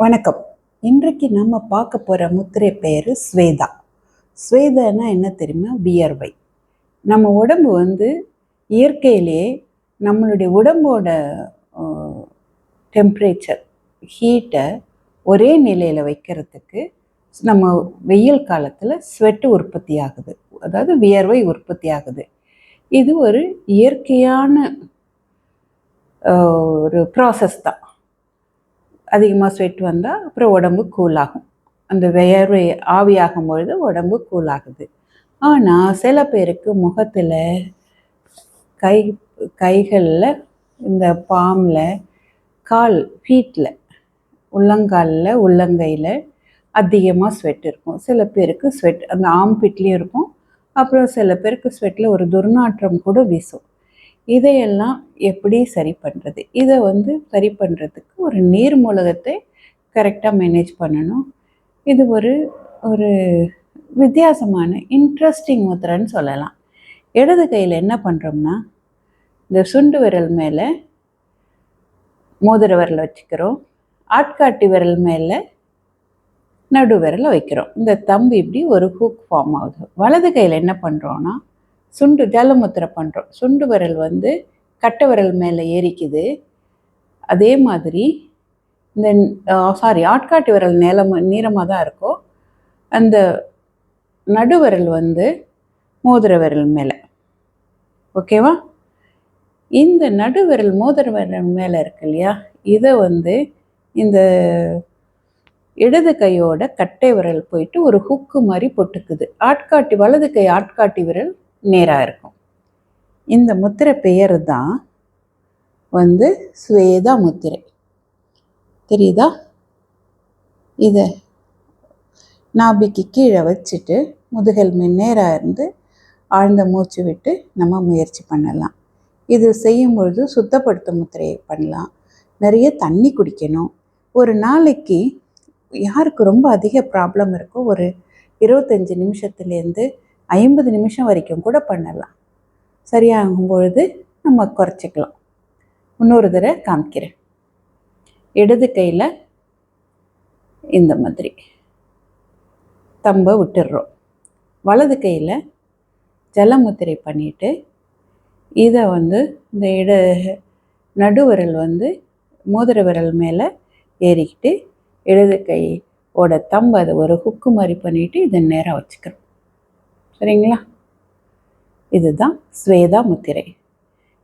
வணக்கம். இன்றைக்கு நம்ம பார்க்க போகிற முத்திரை பெயர் ஸ்வேதா. ஸ்வேதானா என்ன தெரியுமா? வியர்வை. நம்ம உடம்பு வந்து இயற்கையிலேயே நம்மளுடைய உடம்போட டெம்ப்ரேச்சர் ஹீட்டை ஒரே நிலையில் வைக்கிறதுக்கு நம்ம வெயில் காலத்தில் ஸ்வெட்டு உற்பத்தி ஆகுது. அதாவது வியர்வை உற்பத்தி ஆகுது. இது ஒரு இயற்கையான ஒரு ப்ராசஸ் தான். அதிகமாக ஸ்வெட் வந்தால் அப்புறம் உடம்பு கூல் ஆகும். அந்த வியர்வை ஆவியாகும் பொழுது உடம்பு கூல் ஆகுது. ஆனால் சில பேருக்கு முகத்தில் கை கைகளில் இந்த பாமில் கால் ஃபீட்டில் உள்ளங்காலில் உள்ளங்கையில் அதிகமாக ஸ்வெட் இருக்கும். சில பேருக்கு ஸ்வெட் அந்த ஆம்பிட்லேயும் இருக்கும். அப்புறம் சில பேருக்கு ஸ்வெட்டில் ஒரு துர்நாற்றம் கூட வீசும். இதையெல்லாம் எப்படி சரி பண்ணுறது இதை வந்து சரி பண்ணுறதுக்கு ஒரு நீர் மூலகத்தை கரெக்டாக மேனேஜ் பண்ணணும். இது ஒரு ஒரு வித்தியாசமான இன்ட்ரெஸ்டிங் முத்திரன்னு சொல்லலாம். இடது கையில் என்ன பண்ணுறோம்னா இந்த சுண்டு விரல் மேலே மோதிர விரலை வச்சுக்கிறோம். ஆட்காட்டி விரல் மேலே நடு விரலை வைக்கிறோம். இந்த தம்பு இப்படி ஒரு ஹூக் ஃபார்ம் ஆகுது. வலது கையில் என்ன பண்ணுறோன்னா சுண்டு ஜலமுத்திரை பண்ணுறோம் சுண்டு விரல் வந்து கட்டை விரல் மேலே ஏறிக்குது. அதே மாதிரி இந்த சாரி ஆட்காட்டி விரல் நீளம் நீளமாக தான் இருக்கும் அந்த நடுவிரல் வந்து மோதிர விரல் மேலே. ஓகேவா இந்த நடுவிரல் மோதிர விரல் மேலே இருக்கு இல்லையா? இதை வந்து இந்த இடது கையோட கட்டை விரல் போயிட்டு ஒரு ஹுக்கு மாதிரி பொட்டுக்குது. ஆட்காட்டி வலது கை ஆட்காட்டி விரல் நேராக இருக்கும். இந்த முத்திரை பெயர் தான் வந்து சுவேதா முத்திரை. தெரியுதா? இதை நாபிக்கு கீழே வச்சுட்டு முதுகல் நேராக இருந்து ஆழ்ந்த மூச்சு விட்டு நம்ம முயற்சி பண்ணலாம். இது செய்யும் பொழுது சுத்தப்படுத்த முத்திரையை பண்ணலாம். நிறைய தண்ணி குடிக்கணும். ஒரு நாளைக்கு யாருக்கு ரொம்ப அதிக ப்ராப்ளம் இருக்கோ ஒரு இருபத்தஞ்சி நிமிஷத்துலேருந்து ஐம்பது நிமிஷம் வரைக்கும் கூட பண்ணலாம். சரியாகும் பொழுது நம்ம குறைச்சிக்கலாம். இன்னொரு தடவை காமிக்கிறேன். இடது கையில் இந்த மாதிரி. தம்பை விட்டுடுறோம் வலது கையில் ஜலமுத்திரை பண்ணிட்டு இதை வந்து இந்த இட நடுவிரல் வந்து மோதிர விரல் மேலே ஏறிக்கிட்டு இடது கையோட தம்பை அதை ஒரு ஹுக்கு மாதிரி பண்ணிவிட்டு இதை நேராக வச்சுக்கிறோம். சரிங்களா? இதுதான் ஸ்வேதா முத்திரை.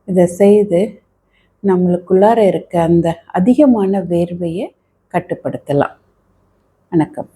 இதை செய்து நம்மளுக்குள்ளார இருக்க அந்த அதிகமான வேர்வையை கட்டுப்படுத்தலாம். வணக்கம்.